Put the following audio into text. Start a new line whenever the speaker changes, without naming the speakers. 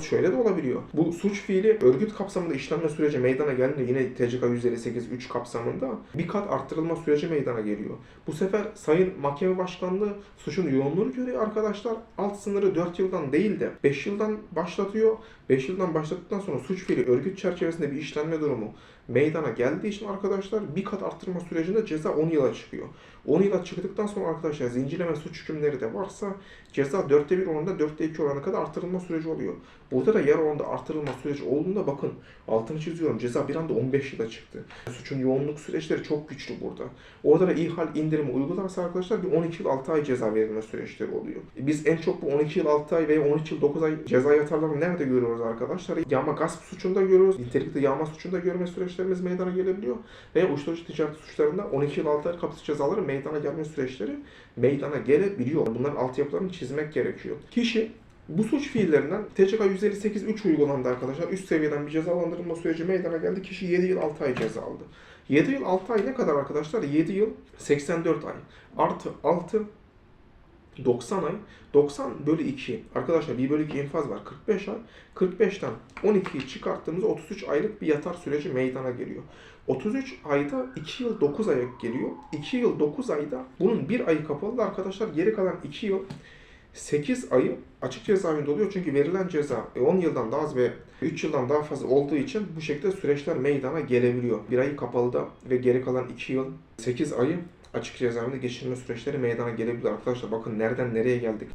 Şöyle de olabiliyor. Bu suç fiili örgüt kapsamında işlenme süreci meydana geldiğinde yine TCK 158 3 kapsamında bir kat arttırılma süreci meydana geliyor. Bu sefer Sayın Mahkeme Başkanlığı suçun yoğunluğunu görüyor arkadaşlar. Alt sınırı 4 yıldan değil de 5 yıldan başlatıyor. 5 yıldan başlattıktan sonra suç fiili örgüt çerçevesinde bir işlenme durumu meydana geldiği için arkadaşlar bir kat arttırma sürecinde ceza 10 yıla çıkıyor. 10 yıla çıktıktan sonra arkadaşlar zincirleme suç hükümleri de varsa ceza 4'te 1 oranında 4'te 2 oranına kadar artırılma süreci oluyor. Burada da yarı oranda artırılma süreci olduğunda bakın altını çiziyorum ceza bir anda 15 yıla çıktı. Suçun yoğunluk süreçleri çok güçlü burada. Orada da ihal indirimi uygularsa arkadaşlar bir 12 yıl 6 ay ceza verilme süreçleri oluyor. Biz en çok bu 12 yıl 6 ay veya 13 yıl 9 ay ceza yatarlarını nerede görüyoruz arkadaşlar? Yağma gasp suçunda görüyoruz. Nitelikli yağma suçunda görme süreçlerimiz meydana gelebiliyor. Veya uyuşturucu ticaret suçlarında 12 yıl 6 ay hapis cezaları meydana gelme süreçleri meydana gelebiliyor. Bunların altyapılarını çizmek gerekiyor. Kişi bu suç fiillerinden TCK 158 3 uygulandı arkadaşlar. Üst seviyeden bir cezalandırılma süreci meydana geldi. Kişi 7 yıl 6 ay ceza aldı. 7 yıl 6 ay ne kadar arkadaşlar? 7 yıl 84 ay. Artı 6 90 ay. 90 bölü 2. Arkadaşlar 1 bölü 2 infaz var. 45 ay. 45'ten 12'yi çıkarttığımızda 33 aylık bir yatar süreci meydana geliyor. 33 ayda 2 yıl 9 aya geliyor. 2 yıl 9 ayda bunun 1 ayı kapalı arkadaşlar. Geri kalan 2 yıl 8 ayı açık cezaevinde oluyor. Çünkü verilen ceza 10 yıldan daha az ve 3 yıldan daha fazla olduğu için bu şekilde süreçler meydana gelebiliyor. Bir ayı kapalıda ve geri kalan 2 yıl 8 ayı açık cezaevinde geçirme süreçleri meydana gelebilir arkadaşlar. Bakın nereden nereye geldik.